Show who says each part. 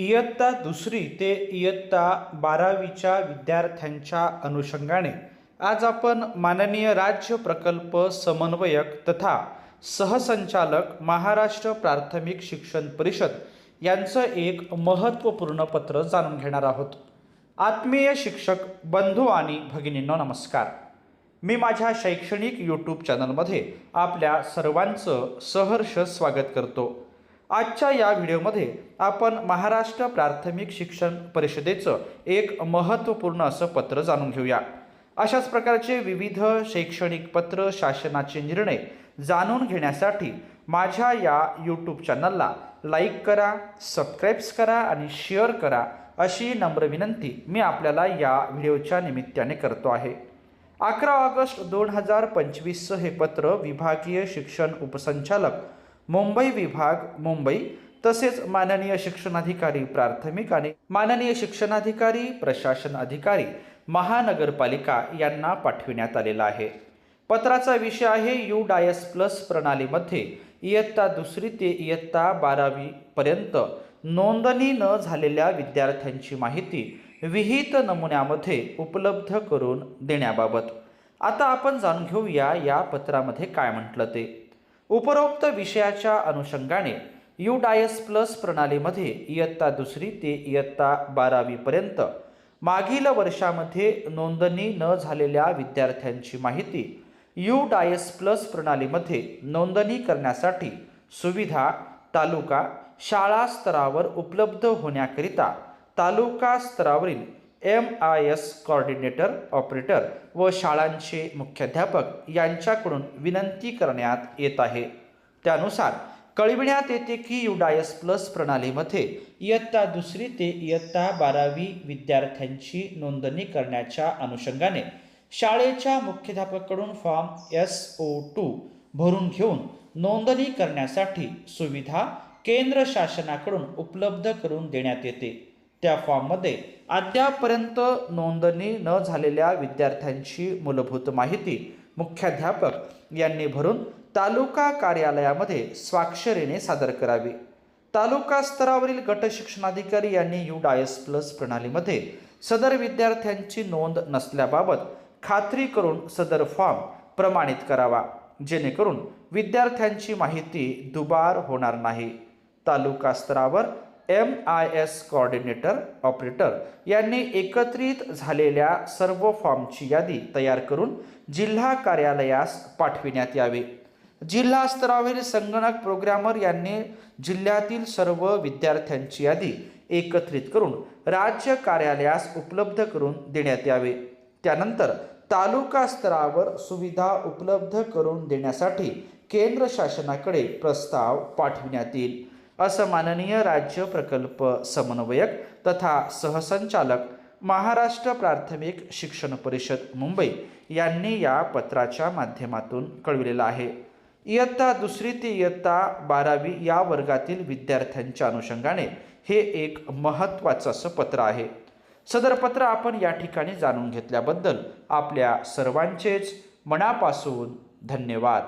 Speaker 1: इयत्ता दुसरी ते इयत्ता बारावीच्या विद्यार्थ्यांच्या अनुषंगाने आज आपण माननीय राज्य प्रकल्प समन्वयक तथा सहसंचालक महाराष्ट्र प्राथमिक शिक्षण परिषद यांचं एक महत्त्वपूर्ण पत्र जाणून घेणार आहोत. आत्मीय शिक्षक बंधू आणि भगिनींनो नमस्कार. मी माझ्या शैक्षणिक यूट्यूब चॅनलमध्ये आपल्या सर्वांचं सहर्ष स्वागत करतो. आजच्या या व्हिडिओमध्ये आपण महाराष्ट्र प्राथमिक शिक्षण परिषदेचं एक महत्त्वपूर्ण असं पत्र जाणून घेऊया. अशाच प्रकारचे विविध शैक्षणिक पत्र शासनाचे निर्णय जाणून घेण्यासाठी माझ्या या यूट्यूब चॅनलला लाईक करा सबस्क्राईब्स करा आणि शेअर करा अशी नम्र विनंती मी आपल्याला या व्हिडिओच्या निमित्ताने करतो आहे. अकरा ऑगस्ट दोन हजार पंचवीसचं हे पत्र विभागीय शिक्षण उपसंचालक मुंबई विभाग मुंबई तसेच माननीय शिक्षणाधिकारी प्राथमिक आणि माननीय शिक्षणाधिकारी प्रशासन अधिकारी महानगरपालिका यांना पाठविण्यात आलेला आहे. पत्राचा विषय आहे यू डायस प्लस प्रणालीमध्ये इयत्ता दुसरी ते इयत्ता बारावीपर्यंत नोंदणी न झालेल्या विद्यार्थ्यांची माहिती विहित नमुन्यामध्ये उपलब्ध करून देण्याबाबत. आता आपण जाणून घेऊया या पत्रामध्ये काय म्हटलं ते. उपरोक्त विषयाच्या अनुषंगाने यू डायस प्लस प्रणालीमध्ये इयत्ता दुसरी ते इयत्ता बारावीपर्यंत मागील वर्षामध्ये नोंदणी न झालेल्या विद्यार्थ्यांची माहिती यू डायस प्लस प्रणालीमध्ये नोंदणी करण्यासाठी सुविधा तालुका शाळा स्तरावर उपलब्ध होण्याकरिता तालुका स्तरावरील M I S coordinator operator व शाळांचे मुख्याध्यापक यांच्याकडून विनंती करण्यात येत आहे. त्यानुसार कळविण्यात येते की युडायस प्लस प्रणालीमध्ये इयत्ता दुसरी ते इयत्ता बारावी विद्यार्थ्यांची नोंदणी करण्याच्या अनुषंगाने शाळेच्या मुख्याध्यापकाकडून फॉर्म एस ओ टू भरून घेऊन नोंदणी करण्यासाठी सुविधा केंद्र शासनाकडून उपलब्ध करून देण्यात येते. त्या फॉर्ममध्ये अद्यापर्यंत नोंदणी न झालेल्या विद्यार्थ्यांची मूलभूत माहिती मुख्याध्यापक यांनी भरून तालुका कार्यालयामध्ये स्वाक्षरीने सादर करावी. तालुका स्तरावरील गट शिक्षणाधिकारी यांनी यू डायस प्लस प्रणालीमध्ये सदर विद्यार्थ्यांची नोंद नसल्याबाबत खात्री करून सदर फॉर्म प्रमाणित करावा जेणेकरून विद्यार्थ्यांची माहिती दुबार होणार नाही. तालुका स्तरावर M I S coordinator operator यांनी एकत्रित झालेल्या सर्व फॉर्मची यादी तयार करून जिल्हा कार्यालयास पाठविण्यात यावी. जिल्हा स्तरावरील संगणक प्रोग्रामर यांनी जिल्ह्यातील सर्व विद्यार्थ्यांची यादी एकत्रित करून राज्य कार्यालयास उपलब्ध करून देण्यात यावे. त्यानंतर तालुका स्तरावर सुविधा उपलब्ध करून देण्यासाठी केंद्र शासनाकडे प्रस्ताव पाठविण्यात येईल. असं माननीय राज्य प्रकल्प समन्वयक तथा सहसंचालक महाराष्ट्र प्राथमिक शिक्षण परिषद मुंबई यांनी या पत्राच्या माध्यमातून कळविलेलं आहे. इयत्ता दुसरी ते इयत्ता बारावी या वर्गातील विद्यार्थ्यांच्या अनुषंगाने हे एक महत्त्वाचं असं पत्र आहे. सदर पत्र आपण या ठिकाणी जाणून घेतल्याबद्दल आपल्या सर्वांचेच मनापासून धन्यवाद.